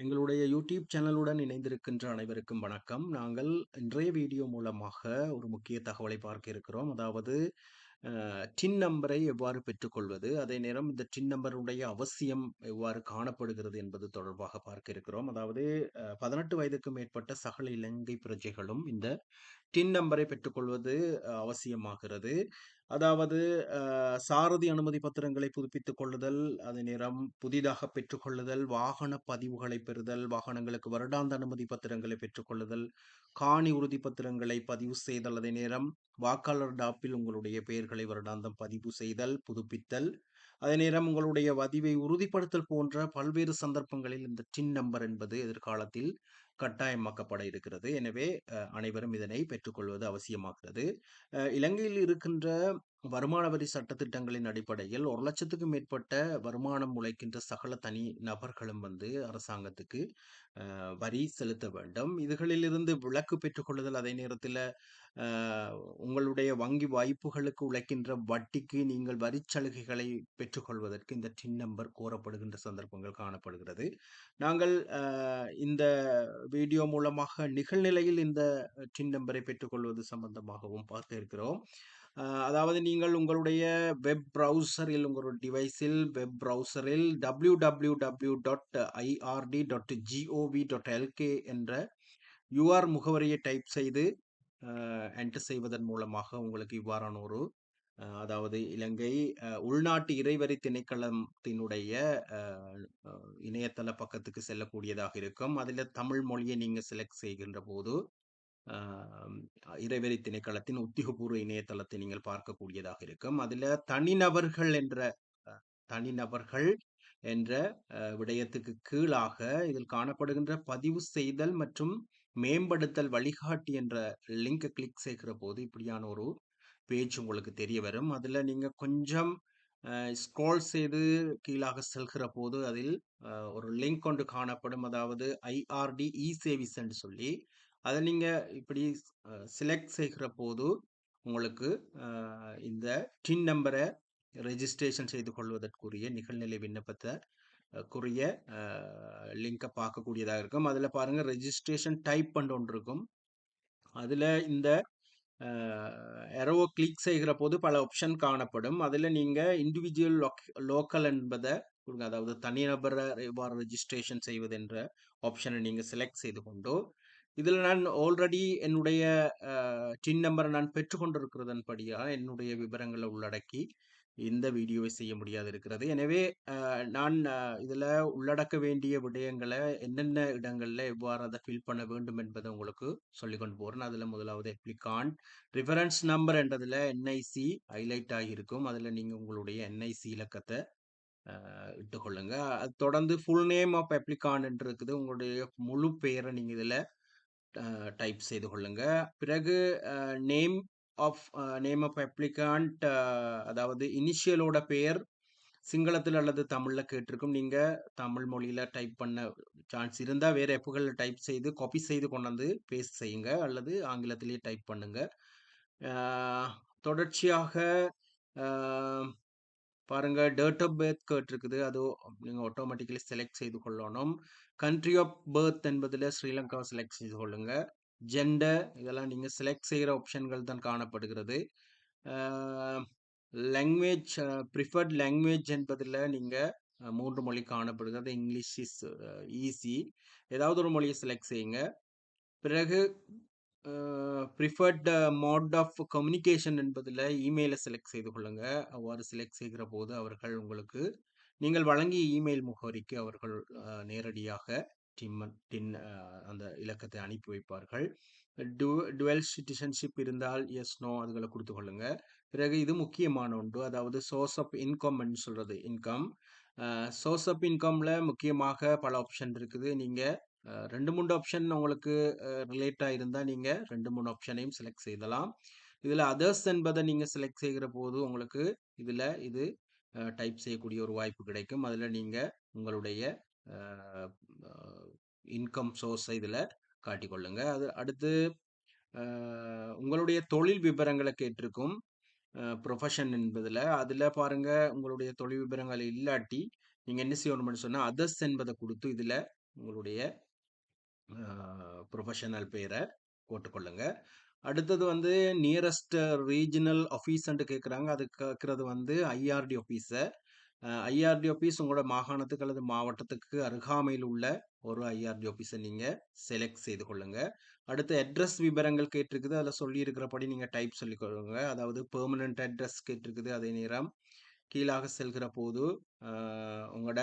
எங்களுடைய யூடியூப் சேனலுடன் இணைந்திருக்கின்ற அனைவருக்கும் வணக்கம். நாங்கள் இன்றைய வீடியோ மூலமாக ஒரு முக்கிய தகவலை பார்க்க இருக்கிறோம். அதாவது டின் நம்பரை எவ்வாறு பெற்றுக்கொள்வது? அதே நேரம் இந்த டின் நம்பருடைய அவசியம் எவ்வாறு காணப்படுகிறது என்பது தொடர்பாக பார்க்க இருக்கிறோம். அதாவது பதினெட்டு வயதுக்கு மேற்பட்ட சகல இலங்கை பிரஜைகளும் இந்த டின் நம்பரை பெற்றுக்கொள்வது அவசியமாகிறது. அதாவது சாரதி அனுமதி பத்திரங்களை புதுப்பித்துக் கொள்ளுதல், அதே நேரம் புதிதாக பெற்றுக்கொள்ளுதல், வாகன பதிவுகளை பெறுதல், வாகனங்களுக்கு வருடாந்த அனுமதி பத்திரங்களை பெற்றுக்கொள்ளுதல், காணி உறுதி பத்திரங்களை பதிவு செய்தல், அதே நேரம் வாக்காளர் டாப்பில் உங்களுடைய பெயர்களை வருடாந்தம் பதிவு செய்தல், புதுப்பித்தல், அதே நேரம் உங்களுடைய பதிவை உறுதிப்படுத்தல் போன்ற பல்வேறு சந்தர்ப்பங்களில் இந்த டின் நம்பர் என்பது எதிர்காலத்தில் கட்டாயமாக்கப்பட இருக்கிறது. எனவே அனைவரும் இதனை பெற்றுக்கொள்வது அவசியமாகிறது. இலங்கையில் இருக்கின்ற வருமான வரி சட்டதிட்டங்களின் அடிப்படையில் 1,00,000க்கும் மேற்பட்ட வருமானம் உழைக்கின்ற சகல தனி நபர்களும் வந்து அரசாங்கத்துக்கு வரி செலுத்த வேண்டும். இதுகளிலிருந்து விலக்கு பெற்றுக்கொள்ளுதல், அதே நேரத்தில் உங்களுடைய வங்கி வாய்ப்புகளுக்கு உழைக்கின்ற வட்டிக்கு நீங்கள் வரிச் சலுகைகளை பெற்றுக்கொள்வதற்கு இந்த டின் நம்பர் கோரப்படுகின்ற சந்தர்ப்பங்கள் காணப்படுகிறது. நாங்கள் இந்த வீடியோ மூலமாக நிகழ்நிலையில் இந்த டின் நம்பரை பெற்றுக்கொள்வது சம்பந்தமாகவும் பார்க்க இருக்கிறோம். அதாவது நீங்கள் உங்களுடைய வெப் ப்ரௌசரில் உங்களுடைய டிவைஸில் வெப் ப்ரௌசரில் எல்கே என்ற யூஆர் முகவரியை டைப் செய்து என்டர் செய்வதன் மூலமாக உங்களுக்கு இவ்வாறான ஒரு அதாவது இலங்கை உள்நாட்டு இறைவரி திணைக்களத்தினுடைய இணையதள பக்கத்துக்கு செல்லக்கூடியதாக இருக்கும். அதில் தமிழ் மொழியை நீங்கள் செலக்ட் செய்கின்ற போது, இறைவரி திணைக்களத்தின் உத்தியோகபூர்வ இணையதளத்தை நீங்கள் பார்க்கக்கூடியதாக இருக்கும். அதுல தனிநபர்கள் என்ற தனிநபர்கள் என்ற விடயத்துக்கு கீழாக இதில் காணப்படுகின்ற பதிவு செய்தல் மற்றும் மேம்படுத்தல் வழிகாட்டி என்ற லிங்கை கிளிக் செய்கிற போது இப்படியான ஒரு பேஜ் உங்களுக்கு தெரிய வரும். அதில் நீங்க கொஞ்சம் ஸ்க்ரோல் செய்து கீழாக செல்கிற போது அதில் ஒரு லிங்க் கொண்டு காணப்படும். அதாவது ஐஆர்டி இ-சேவிஸ் என்று சொல்லி, அதை நீங்கள் இப்படி செலக்ட் செய்கிற போது உங்களுக்கு இந்த டின் நம்பரை ரெஜிஸ்ட்ரேஷன் செய்து கொள்வதற்குரிய நிகழ்நிலை விண்ணப்பத்தை குரிய லிங்கை பார்க்கக்கூடியதாக இருக்கும். அதில் பாருங்கள் ரெஜிஸ்ட்ரேஷன் டைப் பண்ண ஒன்று இருக்கும். அதில் இந்த அ கிளிக் செய்கிற போது பல ஆப்ஷன் காணப்படும். அதில் நீங்கள் இண்டிவிஜுவல் லோக்கல் என்பதை கொடுங்க. அதாவது தனிநபரை எவ்வாறு ரெஜிஸ்ட்ரேஷன் செய்வது என்ற ஆப்ஷனை நீங்கள் செலக்ட் செய்து கொண்டு, இதில் நான் ஆல்ரெடி என்னுடைய டின் நம்பரை நான் பெற்றுக்கொண்டிருக்கிறதன்படியா என்னுடைய விவரங்களை உள்ளடக்கி இந்த வீடியோவை செய்ய முடியாது இருக்கிறது. எனவே நான் இதில் உள்ளடக்க வேண்டிய விடயங்களை என்னென்ன இடங்களில் எவ்வாறு அதை ஃபில் பண்ண வேண்டும் என்பதை உங்களுக்கு சொல்லிக்கொண்டு போகிறேன் அதில் முதலாவது எப்ளிகான் ரிஃபரன்ஸ் நம்பர் என்றதில் என்ஐசி ஹைலைட் ஆகியிருக்கும். அதில் நீங்கள் உங்களுடைய என்ஐசி இலக்கத்தை இட்டுக்கொள்ளுங்கள் அது தொடர்ந்து ஃபுல் நேம் ஆஃப் அப்ளிகான்ட் என்று இருக்குது. உங்களுடைய முழு பெயரை நீங்கள் இதில் டைப் செய்து கொள்ளுங்க. பிறகு name of name of applicant அதாவது இனிஷியலோட பெயர் சிங்களத்தில் அல்லது தமிழில் கேட்டிருக்கும். நீங்கள் தமிழ் மொழியில் டைப் பண்ண சான்ஸ் இருந்தால் வேறு ஆப்புகள்ல டைப் செய்து காப்பி செய்து கொண்டு வந்து பேஸ்ட் செய்யுங்க. அல்லது ஆங்கிலத்திலேயே டைப் பண்ணுங்கள் தொடர்ச்சியாக பாருங்கள் பாருங்க டேட் ஆஃப் பேர்த் கேட்டிருக்குது. அது நீங்கள் ஆட்டோமேட்டிக்கலி செலக்ட் செய்து கொள்ளணும். கண்ட்ரி ஆஃப் பேர்த் என்பதில் ஸ்ரீலங்கா செலக்ட் செய்து கொள்ளுங்க. ஜெண்டர் இதெல்லாம் நீங்கள் செலக்ட் செய்கிற ஆப்ஷன்கள் தான் காணப்படுகிறது. லாங்குவேஜ் ப்ரிஃபர்ட் லாங்குவேஜ் என்பதில் நீங்கள் மூன்று மொழி காணப்படுகிறது. English is easy. ஏதாவது ஒரு மொழியை செலக்ட் செய்யுங்க. பிறகு ப்ரிஃபர்ட் மோட் ஆஃப் கம்யூனிகேஷன் என்பதில் இமெயிலை செலக்ட் செய்து கொள்ளுங்க. அவ்வாறு செலக்ட் செய்கிற போது அவர்கள் உங்களுக்கு நீங்கள் வழங்கிய இமெயில் முகவரிக்கு அவர்கள் நேரடியாக டிம்மன் டின் அந்த இலக்கத்தை அனுப்பி வைப்பார்கள். டு டுவல் சிட்டிசன்ஷிப் இருந்தால் எஸ், நோ அதுகளை கொடுத்து கொள்ளுங்க. பிறகு இது முக்கியமான ஒன்று. அதாவது சோர்ஸ் ஆஃப் இன்கம் சொல்றது இன்கம். சோர்ஸ் ஆஃப் இன்கம்ல முக்கியமாக பல ஆப்ஷன் இருக்குது. நீங்கள் ரெண்டு மூணு ஆப்ஷன் உங்களுக்கு ரிலேட்டாக இருந்தால் நீங்கள் ரெண்டு மூணு ஆப்ஷனையும் செலக்ட் செய்தலாம். இதில் அதர்ஸ் என்பதை நீங்கள் செலக்ட் செய்கிற போது உங்களுக்கு இதில் இது டைப் செய்யக்கூடிய ஒரு வாய்ப்பு கிடைக்கும். அதில் நீங்கள் உங்களுடைய இன்கம் சோர்ஸை இதில் காட்டிக்கொள்ளுங்க அது அடுத்து உங்களுடைய தொழில் விபரங்களை கேட்டிருக்கும். ப்ரொஃபஷன் என்பதில் அதில் பாருங்கள் உங்களுடைய தொழில் விபரங்கள் இல்லாட்டி, நீங்கள் என்ன செய்யணும்னு சொன்னால் அதர்ஸ் என்பதை கொடுத்து இதில் உங்களுடைய ப்ரொஃபஷனல் பேரை போட்டுக்கொள்ளுங்க. அடுத்தது வந்து நியரஸ்ட் ரீஜனல் ஆஃபீஸ்ன்ட்டு கேட்குறாங்க அது கேட்குறது வந்து ஐஆர்டி ஆஃபீஸை ஐஆர்டி ஆஃபீஸ் உங்களோட மாகாணத்துக்கு அல்லது மாவட்டத்துக்கு அருகாமையில் உள்ள ஒரு ஐஆர்டி ஆஃபீஸை நீங்கள் செலக்ட் செய்து கொள்ளுங்க. அடுத்து அட்ரஸ் விவரங்கள் கேட்டிருக்குது. அதில் சொல்லியிருக்கிறபடி நீங்கள் டைப் சொல்லிக்கொள்ளுங்க. அதாவது பெர்மனன்ட் அட்ரஸ் கேட்டிருக்குது அதே நேரம். கீழாக செல்கிற போது உங்களோட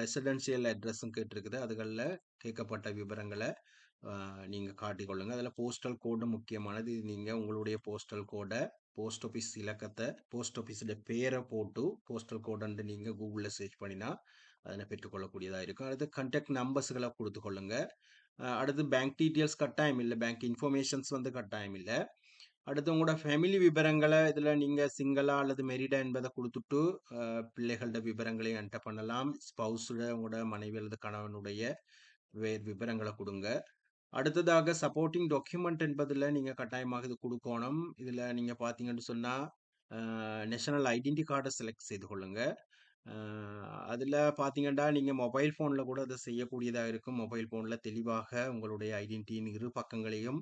ரெசிடென்ஷியல் அட்ரஸும் கேட்டிருக்குது. அதுகளில் கேட்கப்பட்ட விவரங்களை நீங்கள் காட்டிக்கொள்ளுங்க. அதில் போஸ்டல் கோடு முக்கியமானது. இது நீங்கள் உங்களுடைய போஸ்டல் கோடை போஸ்ட் ஆஃபீஸ் இலக்கத்தை போஸ்ட் ஆஃபீஸோட பேரை போட்டு போஸ்டல் கோடுன்ட்டு நீங்கள் கூகுளில் சர்ச் பண்ணினா அதனை பெற்றுக்கொள்ளக்கூடியதாக இருக்கும். அடுத்து கண்டெக்ட் நம்பர்ஸ்களை கொடுத்துக்கொள்ளுங்க அடுத்து பேங்க் டீட்டெயில்ஸ் கட்டாயம் இல்லை. பேங்க் இன்ஃபர்மேஷன்ஸ் வந்து கட்டாயம் இல்லை. அடுத்து உங்களோட ஃபேமிலி விவரங்களை இதில் நீங்கள் சிங்களா அல்லது மெரிடா என்பதை கொடுத்துட்டு பிள்ளைகளோட விவரங்களையும் என்டர் பண்ணலாம். ஸ்பவுஸோட உங்களோட மனைவி அல்லது கணவனுடைய வேறு விவரங்களை கொடுங்க. அடுத்ததாக சப்போர்ட்டிங் டாக்குமெண்ட் என்பதில் நீங்கள் கட்டாயமாக இது கொடுக்கணும். இதில் நீங்கள் பார்த்தீங்கன்னு சொன்னால் நேஷனல் ஐடென்டி கார்டை செலக்ட் செய்து கொள்ளுங்கள் அதில் பார்த்தீங்கன்னா நீங்கள் மொபைல் ஃபோனில் கூட அதை செய்யக்கூடியதாக இருக்கும். மொபைல் ஃபோனில் தெளிவாக உங்களுடைய ஐடென்டிட்டியின் இரு பக்கங்களையும்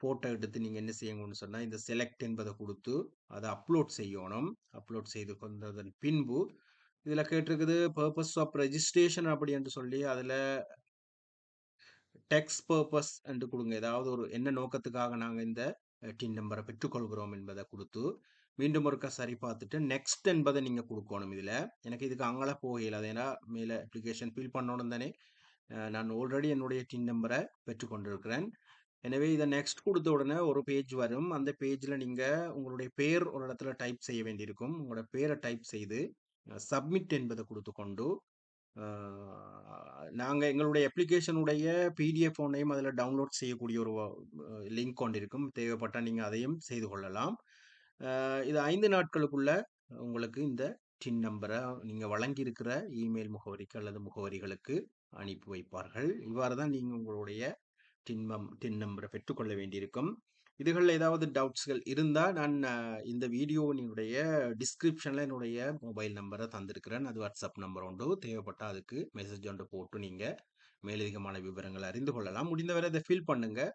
ஃபோட்டோ எடுத்து நீங்கள் என்ன செய்யணும்னு சொன்னால் இந்த செலக்ட் என்பதை கொடுத்து அதை அப்லோட் செய்யணும். அப்லோட் செய்து கொண்டதன் பின்பு இதில் கேட்டிருக்குது பர்பஸ் ஆஃப் ரெஜிஸ்ட்ரேஷன் அப்படி என்று சொல்லி அதில் டெக்ஸ் பர்பஸ் என்று கொடுங்க. ஏதாவது ஒரு என்ன நோக்கத்துக்காக நாங்கள் இந்த டின் நம்பரை பெற்றுக்கொள்கிறோம் என்பதை கொடுத்து மீண்டும் ஒருக்கா சரி பார்த்துட்டு நெக்ஸ்ட் என்பதை நீங்கள் கொடுக்கணும் இதில். எனக்கு இதுக்கு அங்கே போகல அது ஏன்னா மேலே அப்ளிகேஷன் ஃபில் பண்ணணும் தானே. நான் ஆல்ரெடி என்னுடைய டின் நம்பரை பெற்றுக்கொண்டிருக்கிறேன் எனவே இதை நெக்ஸ்ட் கொடுத்த உடனே ஒரு பேஜ் வரும். அந்த பேஜில் நீங்கள் உங்களுடைய பேர் ஒரு இடத்துல டைப் செய்ய வேண்டியிருக்கும். உங்களோட பேரை டைப் செய்து சப்மிட் என்பதை கொடுத்து கொண்டு நாங்கள் எங்களுடைய அப்ளிகேஷனுடைய பிடிஎஃப் ஒன்றையும் அதில் டவுன்லோட் செய்யக்கூடிய ஒரு லிங்க் கொண்டிருக்கும். தேவைப்பட்டால் நீங்கள் அதையும் செய்து கொள்ளலாம். இது ஐந்து நாட்களுக்குள்ள உங்களுக்கு இந்த டின் நம்பரை நீங்கள் வழங்கியிருக்கிற இமெயில் முகவரிக்கு அல்லது முகவரிகளுக்கு அனுப்பி வைப்பார்கள். இவ்வாறு தான் நீங்கள் உங்களுடைய டின்மம் டின் நம்பரை பெற்றுக்கொள்ள வேண்டியிருக்கும். இதுகளில் ஏதாவது டவுட்ஸ்கள் இருந்தால் நான் இந்த வீடியோவினுடைய டிஸ்கிரிப்ஷனில் என்னுடைய மொபைல் நம்பரை தந்திருக்கிறேன். அது வாட்ஸ்அப் நம்பர் உண்டு. தேவைப்பட்டால் அதுக்கு மெசேஜ் ஒன்று போட்டு நீங்கள் மேலதிகமான விவரங்களை அறிந்து கொள்ளலாம். முடிந்தவரை அதை ஃபில் பண்ணுங்கள்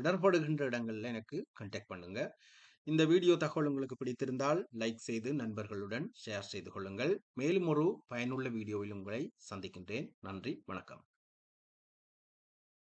இடர்படுகின்ற இடங்களில் எனக்கு கண்டெக்ட் பண்ணுங்கள் இந்த வீடியோ தகவல் உங்களுக்கு பிடித்திருந்தால் லைக் செய்து நண்பர்களுடன் ஷேர் செய்து கொள்ளுங்கள். மேலும் ஒரு பயனுள்ள வீடியோவில் உங்களை சந்திக்கின்றேன். நன்றி வணக்கம்.